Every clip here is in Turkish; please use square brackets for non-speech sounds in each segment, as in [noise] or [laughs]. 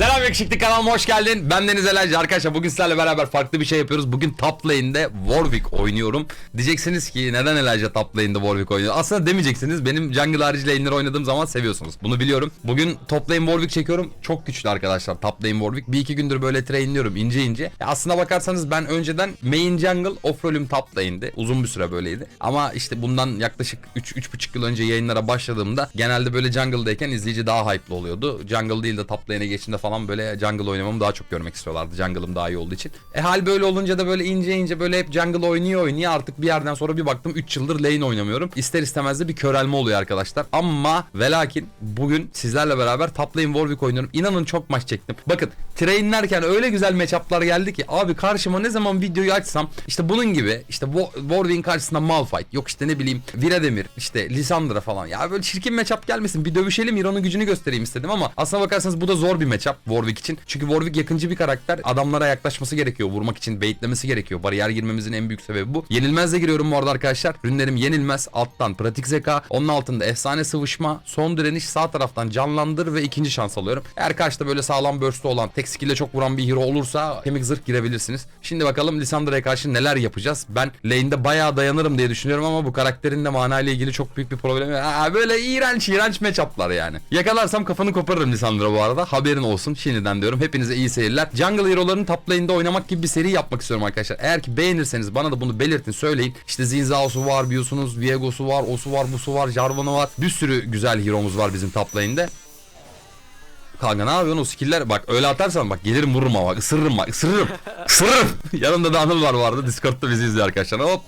Selam yakışıklı kanalıma hoş geldin. Ben Deniz Elaycı. Arkadaşlar bugün sizlerle beraber farklı bir şey yapıyoruz. Bugün top lane'de Warwick oynuyorum. Diyeceksiniz ki neden Elijah top lane'de Warwick oynuyor? Aslında demeyeceksiniz. Benim jungle harici lane'leri oynadığım zaman seviyorsunuz. Bunu biliyorum. Bugün top lane Warwick çekiyorum. Çok güçlü arkadaşlar top lane Warwick. Bir iki gündür böyle trainliyorum ince ince. Ya aslına bakarsanız ben önceden main jungle off rolüm top lane'di. Uzun bir süre böyleydi. Ama işte bundan yaklaşık 3-3,5 yıl önce yayınlara başladığımda genelde böyle jungle'dayken izleyici daha hype'lı oluyordu. Jungle değil de top lane'e geçtiğinde falan böyle jungle oynamamı daha çok görmek istiyorlardı. Jungle'ım daha iyi olduğu için. E hal böyle olunca da böyle ince ince böyle hep jungle oynuyor oynuyor. Artık bir yerden sonra bir baktım 3 yıldır lane oynamıyorum. İster istemez de bir körelme oluyor arkadaşlar. Ama ve lakin bugün sizlerle beraber top lane Warwick oynuyorum. İnanın çok maç çektim. Bakın trainlerken öyle güzel matchup'lar geldi ki abi karşıma ne zaman videoyu açsam işte bunun gibi işte Warwick'in karşısında Malphite yok işte ne bileyim Virademir işte Lissandra falan ya böyle çirkin matchup gelmesin bir dövüşelim Hero'nun gücünü göstereyim istedim ama aslına bakarsanız bu da zor bir matchup Warwick için. Çünkü Warwick yakıncı bir karakter adamlara yaklaşması gerekiyor vurmak için baitlemesi gerekiyor. Bariyer girmemizin en büyük sebebi bu. Yenilmezle giriyorum bu arada arkadaşlar. Rünlerim yenilmez alttan pratik zeka onun altında efsane sıvışma son direniş sağ taraftan canlandır ve ikinci şans alıyorum. Eğer karşıda böyle sağlam burst'u olan tek skill'le çok vuran bir hero olursa kemik zırh girebilirsiniz. Şimdi bakalım Lissandra'ya karşı neler yapacağız. Ben lane'de bayağı dayanırım diye düşünüyorum ama bu karakterin de mana ile ilgili çok büyük bir problemi böyle iğrenç iğrenç matchup'lar yani. Yakalarsam kafanı koparırım Lissandra bu arada. Haberin olsun şimdiden diyorum. Hepinize iyi seyirler. Jungle Hero'ların top lane'de oynamak gibi bir seri yapmak istiyorum arkadaşlar. Eğer ki beğenirseniz bana da bunu belirtin söyleyin. İşte Zinzao'su var biliyorsunuz. Viego'su var. Osu var. Busu var. Jarvan'ı var. Bir sürü güzel hero'muz var bizim top lane'de. Kanka ne yapıyorsun o skill'ler bak öyle atarsan bak gelirim vururum ama bak ısırırım bak ısırırım [laughs] ısırırım yanımda da Anıl var arada Discord'da bizi izliyor arkadaşlar hop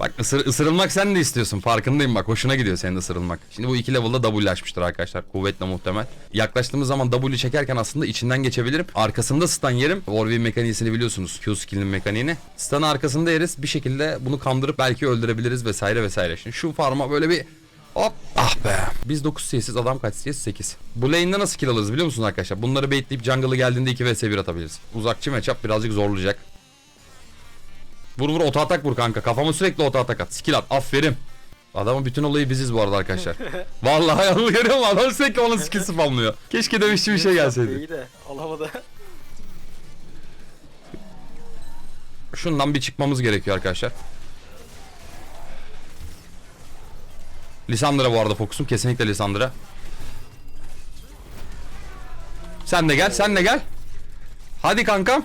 Bak ısır, ısırılmak sen de istiyorsun farkındayım bak hoşuna gidiyor senin ısırılmak. Şimdi bu iki level'da W açmıştır arkadaşlar kuvvetle muhtemel. Yaklaştığımız zaman W çekerken aslında içinden geçebilirim. Arkasında stun yerim. Warwick'in mekaniğini biliyorsunuz Q skill'in mekaniğini. Stun'ı arkasında yeriz bir şekilde bunu kandırıp belki öldürebiliriz vesaire vesaire. Şimdi şu farma böyle bir Hop ah be. Biz 9 CS'iz adam kaç CS 8. Bu lane'de nasıl kill alırız biliyor musunuz arkadaşlar? Bunları baitleyip jungle'ı geldiğinde 2 vs 1 atabiliriz. Uzakçı matchup birazcık zorlayacak. Vur vur oto atak vur kanka. Kafama sürekli oto atak at. Skill at. Aferin. Adamın bütün olayı biziz bu arada arkadaşlar. [laughs] Vallahi görüyor musun? Adam sürekli onun skill spamlıyor. Keşke dövüşçü bir şey gelseydi. İyi de alamadı. [laughs] Şundan bir çıkmamız gerekiyor arkadaşlar. Lisandra bu arada fokusum. Kesinlikle Lisandra. Sen de gel, sen de gel. Hadi kankam.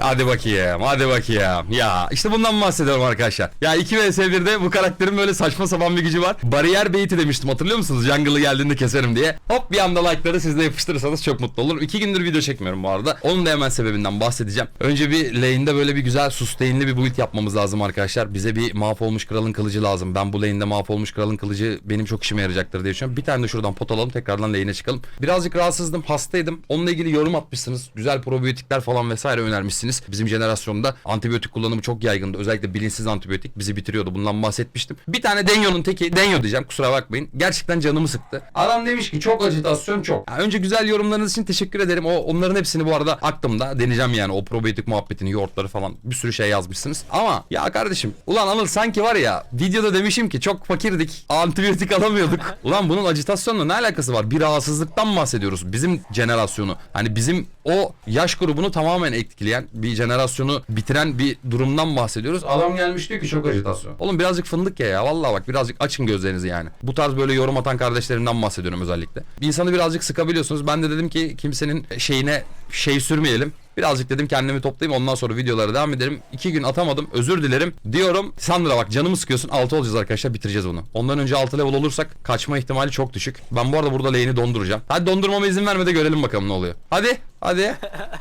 Hadi bakayım, hadi bakayım. Ya işte bundan bahsediyorum arkadaşlar. Ya 2 vs 1'de bu karakterin böyle saçma sapan bir gücü var. Bariyer bait'i demiştim hatırlıyor musunuz? Jungle'ı geldiğinde keserim diye. Hop bir anda like'ları siz de yapıştırırsanız çok mutlu olurum. 2 gündür video çekmiyorum bu arada. Onun da hemen sebebinden bahsedeceğim. Önce bir lane'de böyle bir güzel sustain'li bir build yapmamız lazım arkadaşlar. Bize bir mahvolmuş kralın kılıcı lazım. Ben bu lane'de mahvolmuş kralın kılıcı benim çok işime yarayacaktır diye düşünüyorum. Bir tane de şuradan pot alalım tekrardan lane'e çıkalım. Birazcık rahatsızdım, hastaydım. Onunla ilgili yorum atmışsınız. Güzel probiyotikler falan vesaire önermişsiniz. Bizim jenerasyonda antibiyotik kullanımı çok yaygındı. Özellikle bilinçsiz antibiyotik bizi bitiriyordu. Bundan bahsetmiştim. Bir tane Denyo'nun teki, Denyo diyeceğim kusura bakmayın. Gerçekten canımı sıktı. Adam demiş ki çok ajitasyon çok. Ya önce güzel yorumlarınız için teşekkür ederim. O onların hepsini bu arada aklımda deneyeceğim yani. O probiyotik muhabbetini, yoğurtları falan bir sürü şey yazmışsınız. Ama ya kardeşim ulan Anıl sanki var ya videoda demişim ki çok fakirdik. Antibiyotik alamıyorduk. [laughs] ulan bunun ajitasyonla ne alakası var? Bir rahatsızlıktan bahsediyoruz. Bizim jenerasyonu. Hani bizim o yaş grubunu tamamen etkileyen bir jenerasyonu bitiren bir durumdan bahsediyoruz. Adam gelmiş diyor ki çok ajitasyon. Oğlum birazcık fındık ya ya. Vallahi bak birazcık açın gözlerinizi yani. Bu tarz böyle yorum atan kardeşlerimden bahsediyorum özellikle. İnsanı birazcık sıkabiliyorsunuz. Ben de dedim ki kimsenin şeyine şey sürmeyelim. Birazcık dedim kendimi toplayayım ondan sonra videolara devam ederim. İki gün atamadım özür dilerim diyorum. Sandra bak canımı sıkıyorsun 6 olacağız arkadaşlar bitireceğiz bunu. Ondan önce 6 level olursak kaçma ihtimali çok düşük. Ben bu arada burada lane'i donduracağım. Hadi dondurmama izin verme de görelim bakalım ne oluyor. Hadi hadi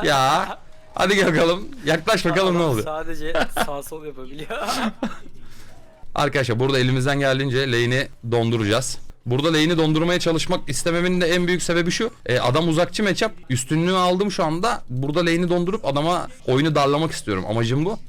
ya. Hadi bakalım yaklaş bakalım ne oluyor. Sadece [laughs] sağ sol yapabiliyor. [laughs] Arkadaşlar burada elimizden geldiğince lane'i donduracağız. Burada lane'i dondurmaya çalışmak istememin de en büyük sebebi şu. E, adam uzakçı matchup. Üstünlüğü aldım şu anda. Burada lane'i dondurup adama oyunu darlamak istiyorum. Amacım bu.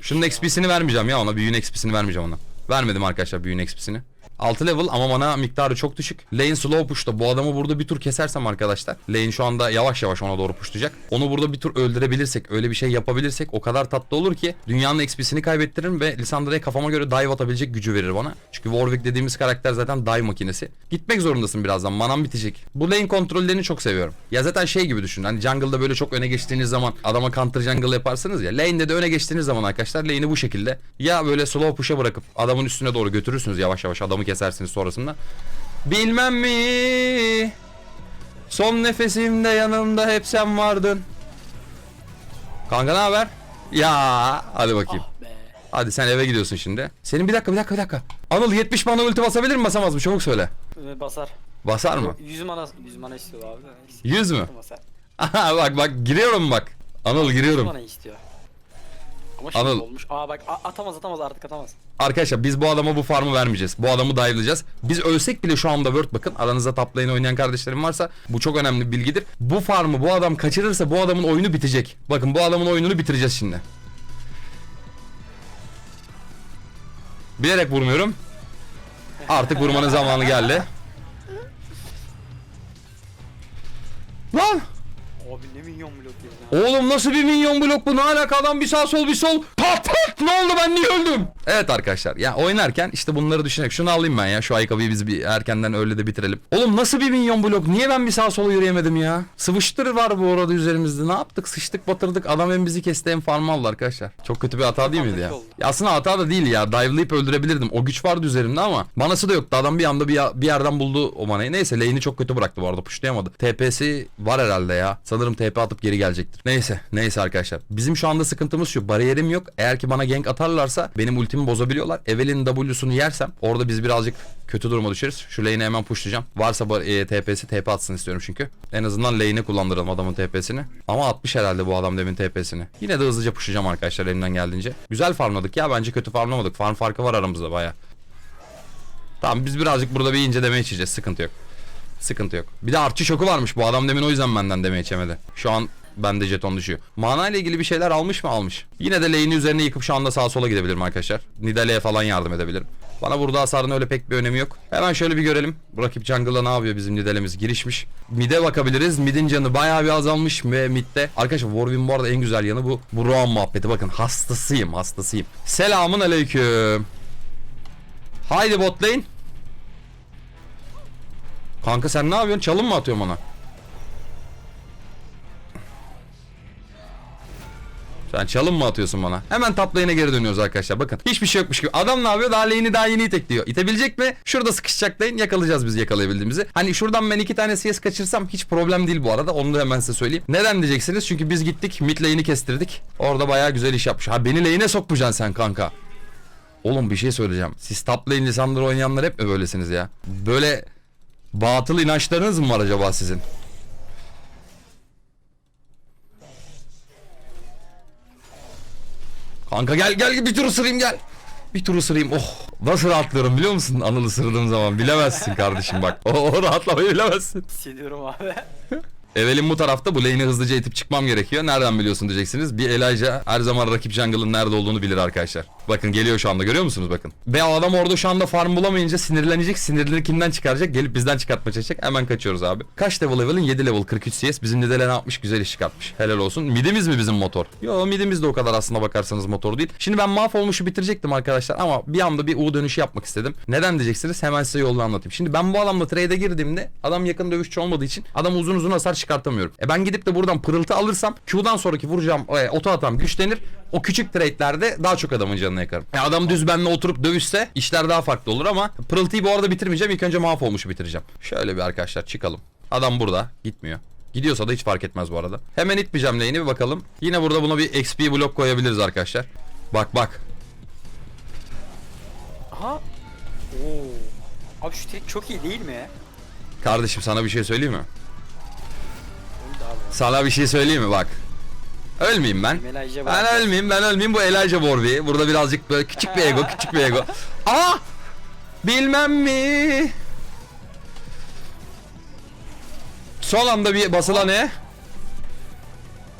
Şunun XP'sini vermeyeceğim ya ona. Büyüğün XP'sini vermeyeceğim ona. Vermedim arkadaşlar büyüğün XP'sini. 6 level ama mana miktarı çok düşük. Lane slow push'ta. Bu adamı burada bir tur kesersem arkadaşlar. Lane şu anda yavaş yavaş ona doğru pushlayacak. Onu burada bir tur öldürebilirsek, öyle bir şey yapabilirsek o kadar tatlı olur ki dünyanın XP'sini kaybettiririm ve Lissandra'ya kafama göre dive atabilecek gücü verir bana. Çünkü Warwick dediğimiz karakter zaten dive makinesi. Gitmek zorundasın birazdan. Manan bitecek. Bu lane kontrollerini çok seviyorum. Ya zaten şey gibi düşün. Hani jungle'da böyle çok öne geçtiğiniz zaman adama counter jungle yaparsınız ya. Lane'de de öne geçtiğiniz zaman arkadaşlar lane'i bu şekilde ya böyle slow push'a bırakıp adamın üstüne doğru götürürsünüz yavaş yavaş adamı kesersiniz sonrasında. Bilmem mi? Son nefesimde yanımda hep sen vardın. Kanka ne haber? Ya hadi bakayım. Ah. Hadi sen eve gidiyorsun şimdi. Senin bir dakika bir dakika bir dakika. Anıl 70 mana ulti basabilir mi basamaz mı? Çabuk söyle. Ee, Basar. Basar mı? 100 mana 100 mana istiyor abi. de. 100 mü? Basar. [laughs] Aha bak bak giriyorum bak. Anıl 100 giriyorum. mana istiyor. Ama şimdi Anıl. olmuş. Aa bak a- atamaz atamaz artık atamaz. Arkadaşlar biz bu adama bu farmı vermeyeceğiz. Bu adamı dive'layacağız. Biz ölsek bile şu anda word bakın. Aranızda top lane oynayan kardeşlerim varsa bu çok önemli bir bilgidir. Bu farmı bu adam kaçırırsa bu adamın oyunu bitecek. Bakın bu adamın oyununu bitireceğiz şimdi. Bilerek vurmuyorum. Artık vurmanın zamanı geldi. [laughs] Lan! Oğlum nasıl bir minyon blok bu? Ne alaka adam bir sağ sol bir sol. Pat pat ne oldu ben niye öldüm? Evet arkadaşlar ya oynarken işte bunları düşünerek şunu alayım ben ya şu ayakkabıyı biz bir erkenden öyle de bitirelim. Oğlum nasıl bir minyon blok? Niye ben bir sağ sola yürüyemedim ya? Sıvıştır var bu arada üzerimizde. Ne yaptık? Sıçtık batırdık. Adam hem bizi kesti hem farm aldı arkadaşlar. Çok kötü bir hata değil miydi ya? Ya aslında hata da değil ya. Dive'layıp öldürebilirdim. O güç vardı üzerimde ama manası da yoktu. Adam bir anda bir, bir yerden buldu o manayı. Neyse lane'i çok kötü bıraktı bu arada. Puşlayamadı. TP'si var herhalde ya. Sanırım TP atıp geri gelecektir. Neyse. Neyse arkadaşlar. Bizim şu anda sıkıntımız şu. Bariyerim yok. Eğer ki bana gank atarlarsa benim ultimi bozabiliyorlar. Evel'in W'sunu yersem orada biz birazcık kötü duruma düşeriz. Şu lane'i hemen pushlayacağım. Varsa e, TP'si TP atsın istiyorum çünkü. En azından lane'i kullandıralım adamın TP'sini. Ama atmış herhalde bu adam demin TP'sini. Yine de hızlıca pushlayacağım arkadaşlar elimden geldiğince. Güzel farmladık ya bence kötü farmlamadık. Farm farkı var aramızda baya. Tamam biz birazcık burada bir ince deme içeceğiz. Sıkıntı yok. Sıkıntı yok. Bir de artçı şoku varmış. Bu adam demin o yüzden benden deme içemedi. Şu an bende jeton düşüyor. Mana ile ilgili bir şeyler almış mı? Almış. Yine de lane'i üzerine yıkıp şu anda sağa sola gidebilirim arkadaşlar. Nidalee'ye falan yardım edebilirim. Bana burada hasarın öyle pek bir önemi yok. Hemen şöyle bir görelim. Rakip jungle'da ne yapıyor bizim Nidalee'miz? Girişmiş. Mid'e bakabiliriz. Mid'in canı bayağı bir azalmış ve mid'de. Arkadaşlar Warwin bu arada en güzel yanı bu. Bu Roam muhabbeti. Bakın hastasıyım hastasıyım. Selamun aleyküm. Haydi bot. Kanka sen ne yapıyorsun? Çalım mı atıyorsun bana? Sen çalım mı atıyorsun bana? Hemen top geri dönüyoruz arkadaşlar. Bakın hiçbir şey yokmuş gibi. Adam ne yapıyor? Daha lane'i daha yeni itekliyor. İtebilecek mi? Şurada sıkışacak lane. Yakalayacağız biz yakalayabildiğimizi. Hani şuradan ben iki tane CS kaçırsam hiç problem değil bu arada. Onu da hemen size söyleyeyim. Neden diyeceksiniz? Çünkü biz gittik mid lane'i kestirdik. Orada bayağı güzel iş yapmış. Ha beni lane'e sokmayacaksın sen kanka. Oğlum bir şey söyleyeceğim. Siz top lane Lisandro oynayanlar hep mi böylesiniz ya? Böyle batıl inançlarınız mı var acaba sizin? Kanka gel gel bir tur ısırayım gel. Bir tur ısırayım. Oh nasıl rahatlıyorum biliyor musun Anıl ısırdığım zaman. Bilemezsin kardeşim bak. O, o rahatlamayı bilemezsin. Hissediyorum abi. Evelin bu tarafta bu lane'i hızlıca itip çıkmam gerekiyor. Nereden biliyorsun diyeceksiniz. Bir Elijah her zaman rakip jungle'ın nerede olduğunu bilir arkadaşlar. Bakın geliyor şu anda görüyor musunuz bakın. Ve adam orada şu anda farm bulamayınca sinirlenecek. Sinirini kimden çıkaracak? Gelip bizden çıkartmaya çalışacak. Hemen kaçıyoruz abi. Kaç level Evelyn? 7 level 43 CS. Bizim Nidale ne yapmış? Güzel iş çıkartmış. Helal olsun. Midimiz mi bizim motor? Yo midimiz de o kadar aslında bakarsanız motor değil. Şimdi ben mahvolmuşu bitirecektim arkadaşlar ama bir anda bir U dönüşü yapmak istedim. Neden diyeceksiniz? Hemen size yolunu anlatayım. Şimdi ben bu adamla trade'e girdiğimde adam yakın dövüşçü olmadığı için adam uzun uzun hasar çıkartamıyorum. E ben gidip de buradan pırıltı alırsam Q'dan sonraki vuracağım e, oto atam güçlenir. O küçük trade'lerde daha çok adamın canını yakarım. E adam düz benimle oturup dövüşse işler daha farklı olur ama pırıltıyı bu arada bitirmeyeceğim. İlk önce mahvolmuşu bitireceğim. Şöyle bir arkadaşlar çıkalım. Adam burada gitmiyor. Gidiyorsa da hiç fark etmez bu arada. Hemen itmeyeceğim lane'i bir bakalım. Yine burada buna bir XP blok koyabiliriz arkadaşlar. Bak bak. Aha. Oo. Abi şu trik çok iyi değil mi? Kardeşim sana bir şey söyleyeyim mi? Sana bir şey söyleyeyim mi bak. Ölmeyeyim ben. Elijah Ben var. ölmeyeyim ben ölmeyeyim bu Elijah Warwick. Burada birazcık böyle küçük bir ego küçük bir ego. [laughs] Aa! Bilmem mi? Son anda bir basılan ne?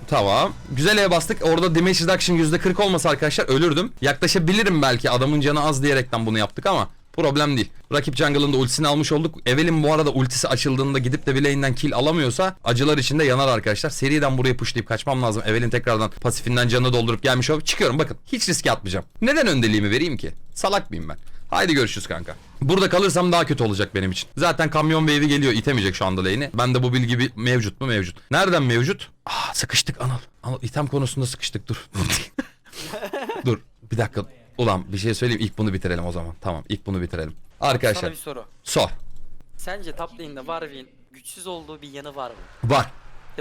Tamam. Güzel E'ye bastık. Orada damage reduction %40 olmasa arkadaşlar ölürdüm. Yaklaşabilirim belki adamın canı az diyerekten bunu yaptık ama Problem değil. Rakip jungle'ın da ultisini almış olduk. Evelyn bu arada ultisi açıldığında gidip de bir lane'den kill alamıyorsa acılar içinde yanar arkadaşlar. Seriden buraya pushlayıp kaçmam lazım. Evelyn tekrardan pasifinden canını doldurup gelmiş olup çıkıyorum bakın. Hiç riske atmayacağım. Neden öndeliğimi vereyim ki? Salak mıyım ben? Haydi görüşürüz kanka. Burada kalırsam daha kötü olacak benim için. Zaten kamyon wave'i geliyor itemeyecek şu anda lane'i. Ben de bu bilgi bir mevcut mu mevcut. Nereden mevcut? Aa sıkıştık Anıl. Anıl item konusunda sıkıştık dur. [laughs] dur bir dakika. Ulan bir şey söyleyeyim ilk bunu bitirelim o zaman. Tamam ilk bunu bitirelim. Sana Arkadaşlar bir soru. sor. Sence top lane'de Warwick'in güçsüz olduğu bir yanı var mı? Var.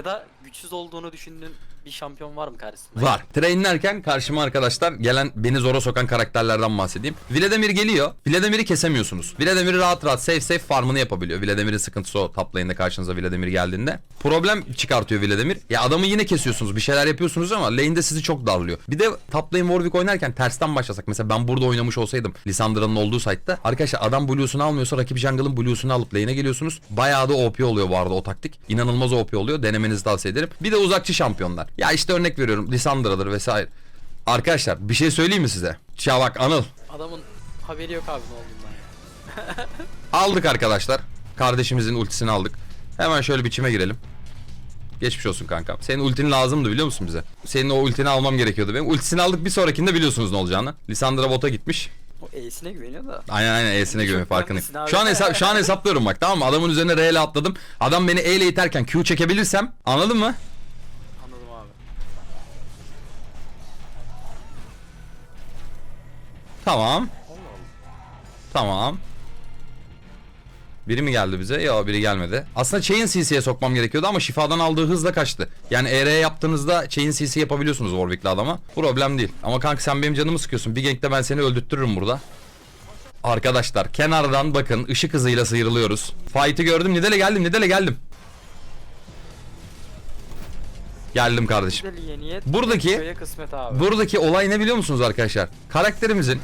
Ya da güçsüz olduğunu düşündüğün bir şampiyon var mı karşısında? Var. Trainlerken karşıma arkadaşlar gelen beni zora sokan karakterlerden bahsedeyim. Vladimir geliyor. Vladimir'i kesemiyorsunuz. Vladimir rahat rahat safe safe farmını yapabiliyor. Vladimir'in sıkıntısı o top lane'de karşınıza Vladimir geldiğinde. Problem çıkartıyor Vladimir. Ya adamı yine kesiyorsunuz. Bir şeyler yapıyorsunuz ama lane'de sizi çok darlıyor. Bir de top lane Warwick oynarken tersten başlasak. Mesela ben burada oynamış olsaydım Lissandra'nın olduğu site'da. Arkadaşlar adam Blue'sunu almıyorsa rakip jungle'ın Blue'sunu alıp lane'e geliyorsunuz. Bayağı da OP oluyor bu arada o taktik. İnanılmaz OP oluyor. Denemenizi tavsiye ederim. Bir de uzakçı şampiyonlar. Ya işte örnek veriyorum. Lissandra'dır vesaire. Arkadaşlar bir şey söyleyeyim mi size? Ya bak Anıl. Adamın haberi yok abi ne olduğundan ya. [laughs] Aldık arkadaşlar. Kardeşimizin ultisini aldık. Hemen şöyle biçime girelim. Geçmiş olsun kankam. Senin ultin lazımdı biliyor musun bize? Senin o ultini almam gerekiyordu benim. Ultisini aldık bir sonrakinde biliyorsunuz ne olacağını. Lisandra bota gitmiş. O E'sine güveniyor da. Aynen aynen E'sine güven Çok farkındayım. Şu an hesap şu an hesaplıyorum bak tamam mı? Adamın üzerine R ile atladım. Adam beni E ile iterken Q çekebilirsem anladın mı? Anladım abi. Tamam. Tamam. Biri mi geldi bize? Yok biri gelmedi. Aslında Chain CC'ye sokmam gerekiyordu ama şifadan aldığı hızla kaçtı. Yani ER yaptığınızda Chain CC yapabiliyorsunuz Warwick'le adama. Problem değil. Ama kanka sen benim canımı sıkıyorsun. Bir gankte ben seni öldürttürürüm burada. Arkadaşlar kenardan bakın ışık hızıyla sıyrılıyoruz. Fight'ı gördüm. Nidale geldim. Nidale geldim. Geldim kardeşim. Buradaki-. Buradaki olay ne biliyor musunuz arkadaşlar? Karakterimizin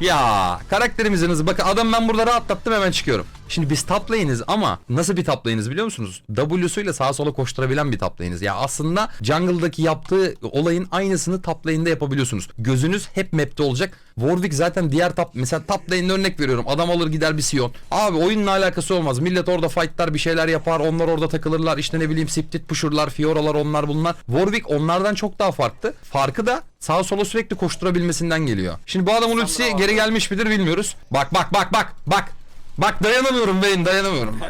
ya karakterimizin hızı bakın adam ben burada rahatlattım hemen çıkıyorum. Şimdi biz top lane'iz ama nasıl bir top lane'iz biliyor musunuz? W'suyla sağa sola koşturabilen bir top lane'iz. Ya aslında jungle'daki yaptığı olayın aynısını top lane'de yapabiliyorsunuz. Gözünüz hep map'te olacak. Warwick zaten diğer top mesela top lane'de örnek veriyorum. Adam alır gider bir Sion. Abi oyunla alakası olmaz. Millet orada fightlar bir şeyler yapar. Onlar orada takılırlar. İşte ne bileyim split pushurlar, Fiora'lar onlar bunlar. Warwick onlardan çok daha farklı. Farkı da sağa sola sürekli koşturabilmesinden geliyor. Şimdi bu adamın ultisi geri gelmiş midir bilmiyoruz. Bak bak bak bak bak. Bak dayanamıyorum beyin dayanamıyorum. [laughs]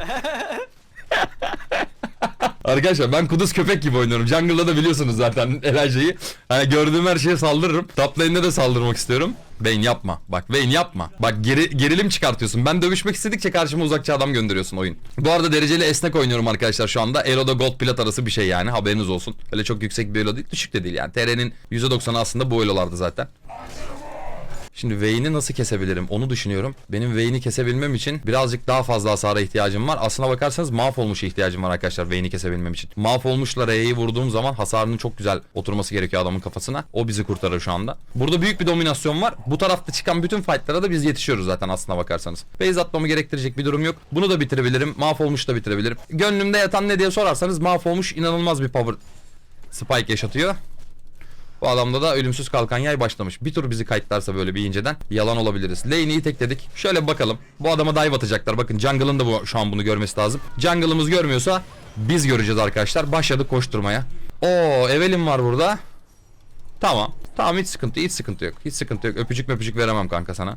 Arkadaşlar ben kuduz köpek gibi oynuyorum. Jungle'da da biliyorsunuz zaten Elijah'yı. Hani gördüğüm her şeye saldırırım. Top lane'de de saldırmak istiyorum. Vayne yapma. Bak Vayne yapma. Bak geri, gerilim çıkartıyorsun. Ben dövüşmek istedikçe karşıma uzakça adam gönderiyorsun oyun. Bu arada dereceli esnek oynuyorum arkadaşlar şu anda. Elo'da gold plat arası bir şey yani haberiniz olsun. Öyle çok yüksek bir elo değil. Düşük de değil yani. TR'nin %90'ı aslında bu elolarda zaten. Şimdi Vayne'i nasıl kesebilirim onu düşünüyorum. Benim Vayne'i kesebilmem için birazcık daha fazla hasara ihtiyacım var. Aslına bakarsanız mahvolmuş ihtiyacım var arkadaşlar Vayne'i kesebilmem için. Mahvolmuşla R'yi vurduğum zaman hasarının çok güzel oturması gerekiyor adamın kafasına. O bizi kurtarır şu anda. Burada büyük bir dominasyon var. Bu tarafta çıkan bütün fightlara da biz yetişiyoruz zaten aslına bakarsanız. Base atmamı gerektirecek bir durum yok. Bunu da bitirebilirim. Mahvolmuş da bitirebilirim. Gönlümde yatan ne diye sorarsanız mahvolmuş inanılmaz bir power spike yaşatıyor. Bu adamda da ölümsüz kalkan yay başlamış. Bir tur bizi kayıtlarsa böyle bir inceden yalan olabiliriz. Lane'i tekledik. Şöyle bakalım. Bu adama dive atacaklar. Bakın jungle'ın da bu, şu an bunu görmesi lazım. Jungle'ımız görmüyorsa biz göreceğiz arkadaşlar. Başladık koşturmaya. Oo Evelyn var burada. Tamam. Tamam hiç sıkıntı hiç sıkıntı yok. Hiç sıkıntı yok. Öpücük öpücük veremem kanka sana.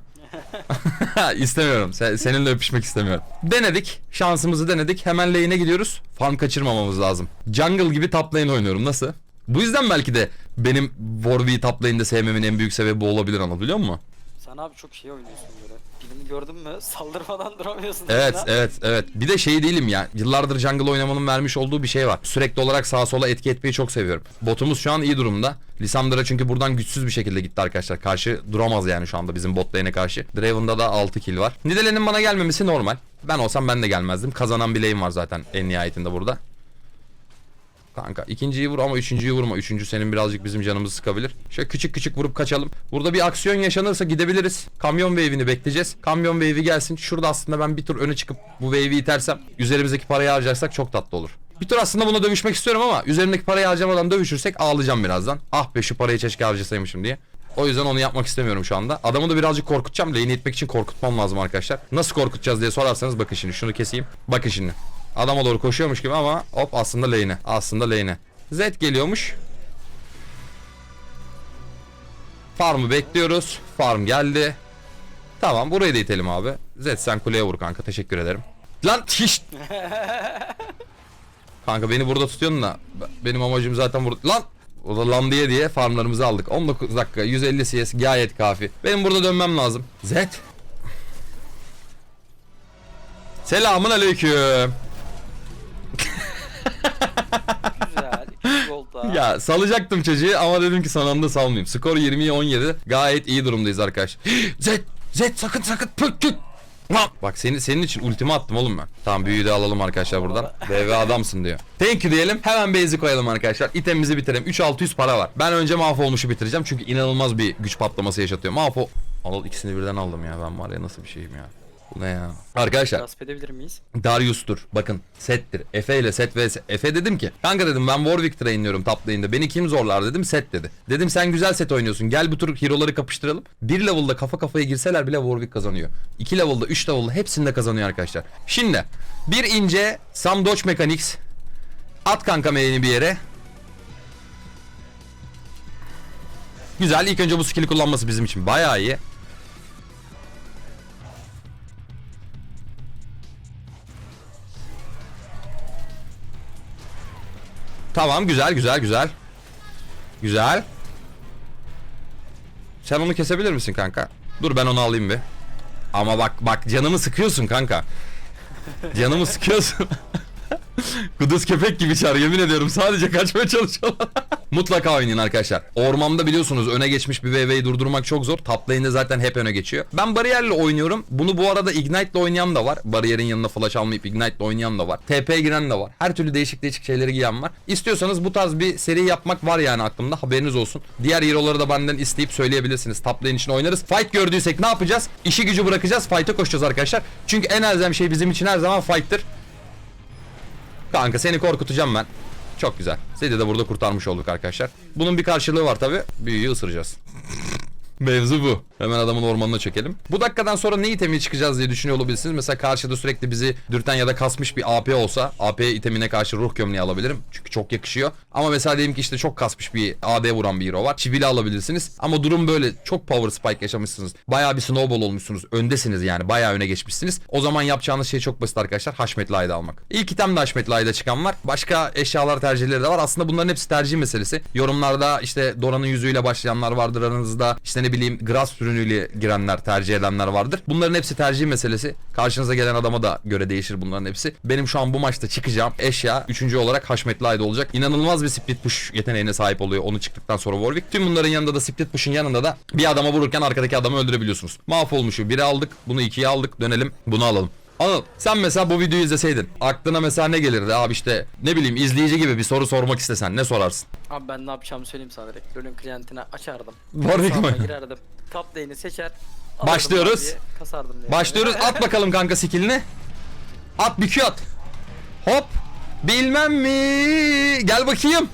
[laughs] istemiyorum. Se- seninle öpüşmek istemiyorum. Denedik. Şansımızı denedik. Hemen lane'e gidiyoruz. Farm kaçırmamamız lazım. Jungle gibi top lane oynuyorum. Nasıl? Bu yüzden belki de benim Warwick'i top lane'de sevmemin en büyük sebebi bu olabilir Anıl biliyor musun? Sen abi çok şey oynuyorsun böyle. Birini gördün mü [laughs] saldırmadan duramıyorsun. Evet sana. evet evet. Bir de şey değilim ya. Yıllardır jungle oynamanın vermiş olduğu bir şey var. Sürekli olarak sağa sola etki etmeyi çok seviyorum. Botumuz şu an iyi durumda. Lisandra çünkü buradan güçsüz bir şekilde gitti arkadaşlar. Karşı duramaz yani şu anda bizim bot lane'e karşı. Draven'da da 6 kill var. Nidalee'nin bana gelmemesi normal. Ben olsam ben de gelmezdim. Kazanan bir lane var zaten en nihayetinde burada. Kanka ikinciyi vur ama üçüncüyü vurma. Üçüncü senin birazcık bizim canımızı sıkabilir. Şöyle küçük küçük vurup kaçalım. Burada bir aksiyon yaşanırsa gidebiliriz. Kamyon wave'ini bekleyeceğiz. Kamyon wave'i gelsin. Şurada aslında ben bir tur öne çıkıp bu wave'i itersem üzerimizdeki parayı harcarsak çok tatlı olur. Bir tur aslında buna dövüşmek istiyorum ama üzerimdeki parayı harcamadan dövüşürsek ağlayacağım birazdan. Ah be şu parayı keşke harcasaymışım diye. O yüzden onu yapmak istemiyorum şu anda. Adamı da birazcık korkutacağım. Lane'i itmek için korkutmam lazım arkadaşlar. Nasıl korkutacağız diye sorarsanız bakın şimdi şunu keseyim. Bakın şimdi. Adama doğru koşuyormuş gibi ama hop aslında lane'e. Aslında lane'e. Zed geliyormuş. Farm'ı bekliyoruz. Farm geldi. Tamam burayı da itelim abi. Zed sen kuleye vur kanka teşekkür ederim. Lan hiç. [laughs] kanka beni burada tutuyorsun da benim amacım zaten burada. Lan o da lan diye diye farmlarımızı aldık. 19 dakika 150 CS gayet kafi. Benim burada dönmem lazım. Zed. Selamun aleyküm. [laughs] Güzel. İki gol daha. Ya salacaktım çocuğu ama dedim ki son anda salmayayım. Skor 20'ye 17. Gayet iyi durumdayız arkadaş. [gasps] Zed, Zed sakın sakın pök. Lan! Bak seni senin için ultimi attım oğlum ben. Tamam büyüğü de alalım arkadaşlar buradan. BV adamsın diyor. Thank you diyelim. Hemen base'i koyalım arkadaşlar. İtemimizi bitirelim. 3600 para var. Ben önce mahvolmuşu bitireceğim. Çünkü inanılmaz bir güç patlaması yaşatıyor. Mahvol... Al ikisini birden aldım ya. Ben var ya nasıl bir şeyim ya. Bu ne ya? Arkadaşlar Gasp edebilir miyiz? Darius'tur. Bakın settir. Efe ile set vs. Efe dedim ki kanka dedim ben Warwick trainliyorum top lane'de. Beni kim zorlar dedim set dedi. Dedim sen güzel set oynuyorsun. Gel bu tür hero'ları kapıştıralım. Bir level'da kafa kafaya girseler bile Warwick kazanıyor. 2 level'da 3 level'da hepsinde kazanıyor arkadaşlar. Şimdi bir ince Sam Dodge Mechanics. At kanka main'i bir yere. Güzel. İlk önce bu skill'i kullanması bizim için bayağı iyi. Tamam güzel güzel güzel. Güzel. Sen onu kesebilir misin kanka? Dur ben onu alayım bir. Ama bak bak canımı sıkıyorsun kanka. Canımı sıkıyorsun. [laughs] [laughs] Kuduz köpek gibi çağır yemin ediyorum sadece kaçmaya çalışıyorlar. [laughs] Mutlaka oynayın arkadaşlar. Ormanda biliyorsunuz öne geçmiş bir VV'yi durdurmak çok zor. Top lane'de zaten hep öne geçiyor. Ben bariyerle oynuyorum. Bunu bu arada Ignite'le oynayan da var. Bariyerin yanına flash almayıp Ignite'le oynayan da var. TP giren de var. Her türlü değişik değişik şeyleri giyen var. İstiyorsanız bu tarz bir seri yapmak var yani aklımda. Haberiniz olsun. Diğer hero'ları da benden isteyip söyleyebilirsiniz. Top lane için oynarız. Fight gördüysek ne yapacağız? İşi gücü bırakacağız. Fight'a koşacağız arkadaşlar. Çünkü en elzem şey bizim için her zaman fight'tır. Kanka seni korkutacağım ben. Çok güzel. Seni de burada kurtarmış olduk arkadaşlar. Bunun bir karşılığı var tabi. Büyüyü ısıracağız. Mevzu bu. Hemen adamın ormanına çekelim. Bu dakikadan sonra ne itemi çıkacağız diye düşünüyor olabilirsiniz. Mesela karşıda sürekli bizi dürten ya da kasmış bir AP olsa AP itemine karşı ruh gömleği alabilirim. Çünkü çok yakışıyor. Ama mesela diyelim ki işte çok kasmış bir AD vuran bir hero var. Çivili alabilirsiniz. Ama durum böyle çok power spike yaşamışsınız. Bayağı bir snowball olmuşsunuz. Öndesiniz yani. Bayağı öne geçmişsiniz. O zaman yapacağınız şey çok basit arkadaşlar. Haşmetli Ayda almak. İlk item de Haşmetli Ayda çıkan var. Başka eşyalar tercihleri de var. Aslında bunların hepsi tercih meselesi. Yorumlarda işte Dora'nın yüzüğüyle başlayanlar vardır aranızda. İşte ne bileyim grass ürünüyle girenler, tercih edenler vardır. Bunların hepsi tercih meselesi. Karşınıza gelen adama da göre değişir bunların hepsi. Benim şu an bu maçta çıkacağım eşya 3. olarak Haşmetli Ayda olacak. İnanılmaz bir split push yeteneğine sahip oluyor onu çıktıktan sonra Warwick. Tüm bunların yanında da split push'un yanında da bir adama vururken arkadaki adamı öldürebiliyorsunuz. Mahvolmuşu biri aldık, bunu ikiye aldık, dönelim, bunu alalım. Anıl sen mesela bu videoyu izleseydin aklına mesela ne gelirdi abi işte ne bileyim izleyici gibi bir soru sormak istesen ne sorarsın? Abi ben ne yapacağımı söyleyeyim sana direkt. LoL'ün klientine açardım. Sağına mi? girerdim. Top lane'i seçer. alırdım Başlıyoruz. abiye, Kasardım yani. Başlıyoruz at [laughs] bakalım kanka skillini. At bir Q at. Hop. Bilmem mi? Gel bakayım.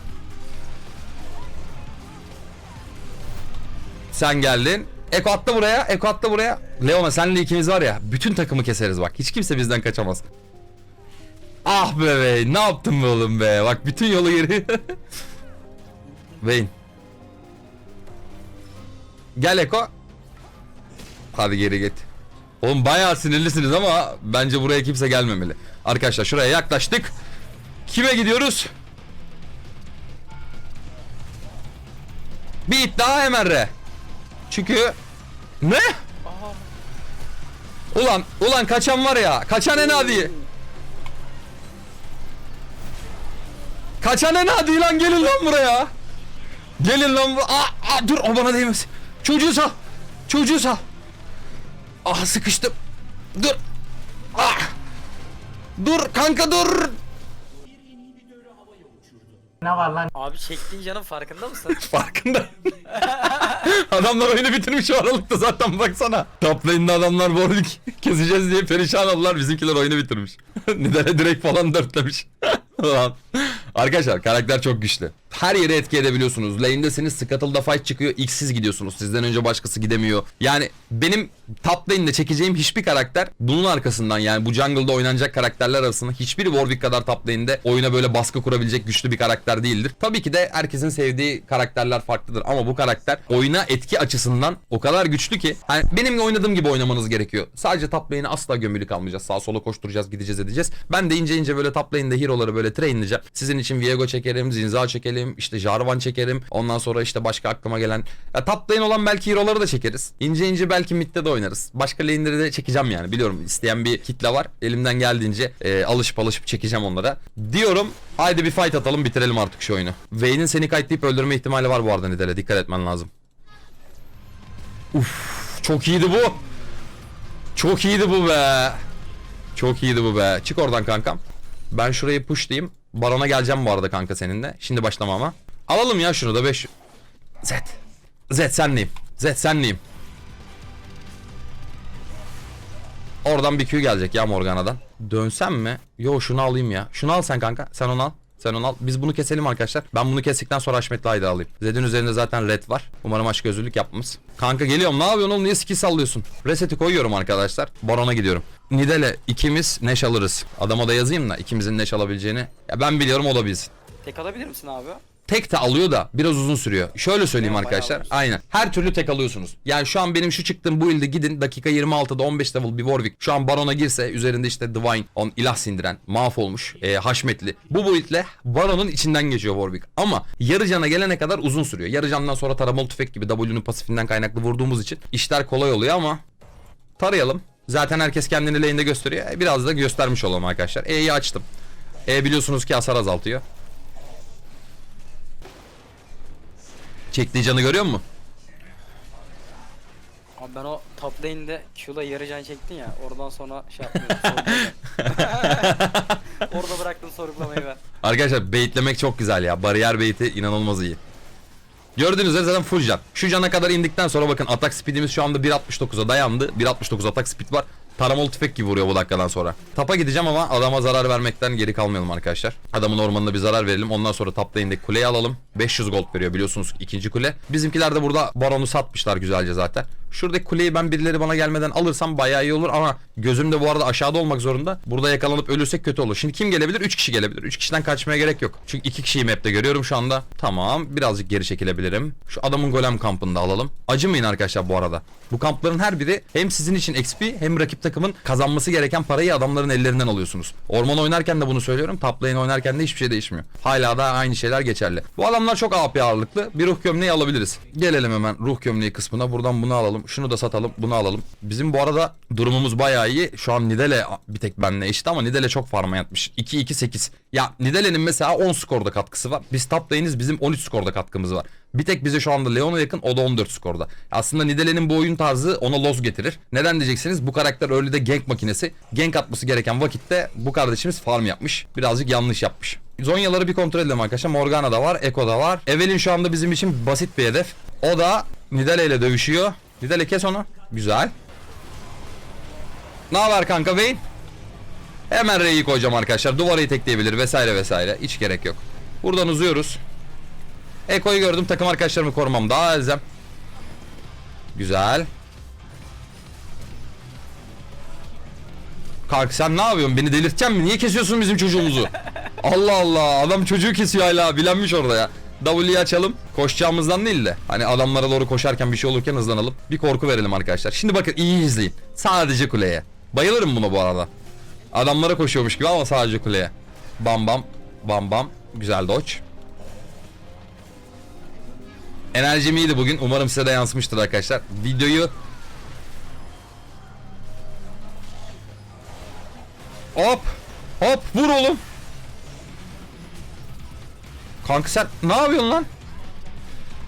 Sen geldin. Eko attı buraya. Eko attı buraya. Leona senle ikimiz var ya. Bütün takımı keseriz bak. Hiç kimse bizden kaçamaz. Ah be Vayne. Ne yaptın be oğlum be. Bak bütün yolu geri. [laughs] Vayne. Gel Eko. Hadi geri git. Oğlum bayağı sinirlisiniz ama bence buraya kimse gelmemeli. Arkadaşlar şuraya yaklaştık. Kime gidiyoruz? Bir iddia Emer'e. Çünkü ne? Ulan ulan kaçan var ya. Kaçan en adi. Kaçan en adi lan gelin lan buraya. Gelin lan bu. Aa, aa, dur o bana değmesin. Çocuğu sal. Çocuğu sal. Ah sıkıştım. Dur. Ah. Dur kanka dur. Abi çektiğin canın farkında mısın? [laughs] Farkında. adamlar oyunu bitirmiş o aralıkta zaten baksana. Top lane'de adamlar Warwick [laughs] keseceğiz diye perişan oldular. Bizimkiler oyunu bitirmiş. [laughs] Nidale direkt falan dörtlemiş. Ulan. Arkadaşlar karakter çok güçlü. Her yere etki edebiliyorsunuz. Lane'desiniz Scuttle'da fight çıkıyor. X siz gidiyorsunuz. Sizden önce başkası gidemiyor. Yani benim top lane'de çekeceğim hiçbir karakter bunun arkasından yani bu jungle'da oynanacak karakterler arasında hiçbiri Warwick kadar top lane'de oyuna böyle baskı kurabilecek güçlü bir karakter değildir. Tabii ki de herkesin sevdiği karakterler farklıdır ama bu karakter oyuna etki açısından o kadar güçlü ki hani benim oynadığım gibi oynamanız gerekiyor. Sadece top lane'e asla gömülü kalmayacağız. Sağa sola koşturacağız, gideceğiz, edeceğiz. Ben de ince ince böyle top lane'de hero'ları böyle trainleyeceğim. Sizin için Viego çekerim, Zinza çekelim, işte Jarvan çekerim. Ondan sonra işte başka aklıma gelen ya top lane olan belki hero'ları da çekeriz. İnce ince belki mid'de de oynarız. Başka lane'leri de çekeceğim yani. Biliyorum isteyen bir kitle var. Elimden geldiğince e, alışıp alışıp çekeceğim onlara. Diyorum haydi bir fight atalım bitirelim artık şu oyunu. Vayne'in seni kayıtlayıp öldürme ihtimali var bu arada Nidale. Dikkat etmen lazım. Uf çok iyiydi bu. Çok iyiydi bu be. Çok iyiydi bu be. Çık oradan kankam. Ben şurayı pushlayayım. Barona geleceğim bu arada kanka seninle. Şimdi başlama ama. Alalım ya şunu da 5. Zed. Zed senleyim. Zed senleyim. Oradan bir Q gelecek ya Morgana'dan. Dönsem mi? Yo şunu alayım ya. Şunu al sen kanka. Sen onu al. Sen onu al. Biz bunu keselim arkadaşlar. Ben bunu kestikten sonra Haşmetli Ayda alayım. Zed'in üzerinde zaten red var. Umarım aşk gözlülük yapmamız. Kanka geliyorum. Ne yapıyorsun oğlum? Niye skill sallıyorsun? Reset'i koyuyorum arkadaşlar. Baron'a gidiyorum. Nidale ikimiz neş alırız. Adama da yazayım da ikimizin neş alabileceğini. Ya ben biliyorum o da bilsin. Tek alabilir misin abi? Tek de alıyor da biraz uzun sürüyor. Şöyle söyleyeyim Bayağı arkadaşlar. alıyorsun. Aynen. Her türlü tek alıyorsunuz. Yani şu an benim şu çıktığım bu ilde gidin dakika 26'da 15 level bir Warwick. Şu an Baron'a girse üzerinde işte Divine, on ilah sindiren, mahvolmuş, e, haşmetli. Bu build'le Baron'un içinden geçiyor Warwick. Ama yarı cana gelene kadar uzun sürüyor. Yarı candan sonra taramalı tüfek gibi W'nun pasifinden kaynaklı vurduğumuz için işler kolay oluyor ama tarayalım. Zaten herkes kendini lane'de gösteriyor. E, Biraz da göstermiş olalım arkadaşlar. E'yi açtım. E biliyorsunuz ki hasar azaltıyor. Çektiği canı görüyor musun? Abi ben o top lane'de Q'la yarı can çektin ya oradan sonra şey yapmıyorum. [laughs] Orada bıraktım sorgulamayı ben. Arkadaşlar baitlemek çok güzel ya. Bariyer bait'i inanılmaz iyi. Gördüğünüz üzere zaten full can. Şu cana kadar indikten sonra bakın atak speedimiz şu anda 1.69'a dayandı. 1.69 atak speed var. Taramalı tüfek gibi vuruyor bu dakikadan sonra. Tapa gideceğim ama adama zarar vermekten geri kalmayalım arkadaşlar. Adamın ormanına bir zarar verelim. Ondan sonra top lane'deki kuleyi alalım. 500 gold veriyor biliyorsunuz ikinci kule. Bizimkiler de burada baronu satmışlar güzelce zaten. Şuradaki kuleyi ben birileri bana gelmeden alırsam bayağı iyi olur ama gözümde bu arada aşağıda olmak zorunda. Burada yakalanıp ölürsek kötü olur. Şimdi kim gelebilir? 3 kişi gelebilir. 3 kişiden kaçmaya gerek yok. Çünkü 2 kişiyi map'te görüyorum şu anda. Tamam. Birazcık geri çekilebilirim. Şu adamın golem kampını da alalım. Acımayın arkadaşlar bu arada. Bu kampların her biri hem sizin için XP hem rakip takımın kazanması gereken parayı adamların ellerinden alıyorsunuz. Orman oynarken de bunu söylüyorum. Top lane oynarken de hiçbir şey değişmiyor. Hala da aynı şeyler geçerli. Bu adamlar çok AP ağırlıklı. Bir ruh gömleği alabiliriz. Gelelim hemen ruh gömleği kısmına. Buradan bunu alalım. Şunu da satalım. Bunu alalım. Bizim bu arada durumumuz bayağı iyi. Şu an Nidale bir tek benle eşit ama Nidale çok farma yatmış. 2-2-8. Ya Nidale'nin mesela 10 skorda katkısı var. Biz top lane'iz bizim 13 skorda katkımız var. Bir tek bize şu anda Leon'a yakın o da 14 skorda. Aslında Nidalee'nin bu oyun tarzı ona loz getirir. Neden diyeceksiniz? Bu karakter early'de gank makinesi. Gank atması gereken vakitte bu kardeşimiz farm yapmış. Birazcık yanlış yapmış. Zonyaları bir kontrol edelim arkadaşlar. Morgana da var, Echo da var. Evelyn şu anda bizim için basit bir hedef. O da Nidale ile dövüşüyor. Nidale kes onu. Güzel. Ne haber kanka Vayne? Hemen R'yi koyacağım arkadaşlar. Duvarı tekleyebilir vesaire vesaire. Hiç gerek yok. Buradan uzuyoruz. Eko'yu gördüm. Takım arkadaşlarımı korumam daha elzem. Güzel. Kanka sen ne yapıyorsun? Beni delirteceksin mi? Niye kesiyorsun bizim çocuğumuzu? Allah Allah. Adam çocuğu kesiyor hala. Bilenmiş orada ya. W'yi açalım. Koşacağımızdan değil de. Hani adamlara doğru koşarken bir şey olurken hızlanalım. Bir korku verelim arkadaşlar. Şimdi bakın iyi izleyin. Sadece kuleye. Bayılırım buna bu arada. Adamlara koşuyormuş gibi ama sadece kuleye. Bam bam. Bam bam. Güzel dodge. Enerjim iyiydi bugün. Umarım size de yansımıştır arkadaşlar. Videoyu Hop. Hop vur oğlum. Kanka sen ne yapıyorsun lan?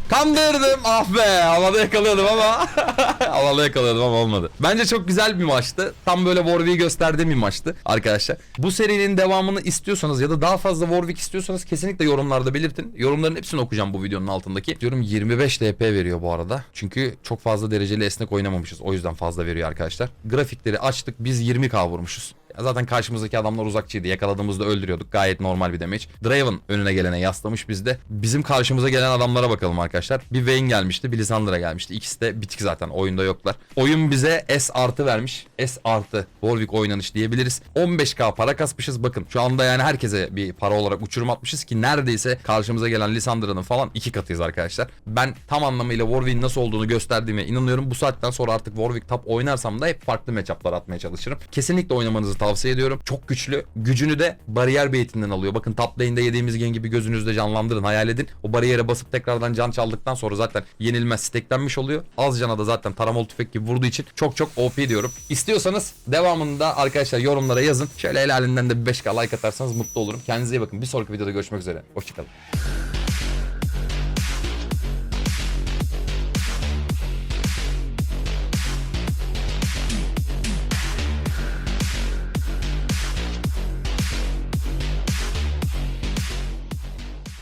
Kandırdım ah be havada yakalıyordum ama [laughs] havada yakalıyordum ama olmadı. Bence çok güzel bir maçtı. Tam böyle Warwick'i gösterdiğim bir maçtı arkadaşlar. Bu serinin devamını istiyorsanız ya da daha fazla Warwick istiyorsanız kesinlikle yorumlarda belirtin. Yorumların hepsini okuyacağım bu videonun altındaki. Diyorum 25 DP veriyor bu arada. Çünkü çok fazla dereceli esnek oynamamışız. O yüzden fazla veriyor arkadaşlar. Grafikleri açtık biz 20k vurmuşuz. Zaten karşımızdaki adamlar uzakçıydı. Yakaladığımızda öldürüyorduk. Gayet normal bir damage. Draven önüne gelene yaslamış bizde. Bizim karşımıza gelen adamlara bakalım arkadaşlar. Bir Vayne gelmişti, bir Lissandra gelmişti. İkisi de bitik zaten. Oyunda yoklar. Oyun bize S artı vermiş. S artı Warwick oynanış diyebiliriz. 15k para kasmışız. Bakın şu anda yani herkese bir para olarak uçurum atmışız ki neredeyse karşımıza gelen Lissandra'nın falan iki katıyız arkadaşlar. Ben tam anlamıyla Warwick'in nasıl olduğunu gösterdiğime inanıyorum. Bu saatten sonra artık Warwick top oynarsam da hep farklı matchup'lar atmaya çalışırım. Kesinlikle oynamanızı tavsiye ediyorum. Çok güçlü. Gücünü de bariyer bait'inden alıyor. Bakın top lane'de yediğimiz gen gibi gözünüzde canlandırın, hayal edin. O bariyere basıp tekrardan can çaldıktan sonra zaten yenilmez steklenmiş oluyor. Az cana da zaten taramalı tüfek gibi vurduğu için çok çok OP diyorum. İstiyorsanız devamında arkadaşlar yorumlara yazın. Şöyle helalinden de bir 5k like atarsanız mutlu olurum. Kendinize iyi bakın. Bir sonraki videoda görüşmek üzere. Hoşçakalın.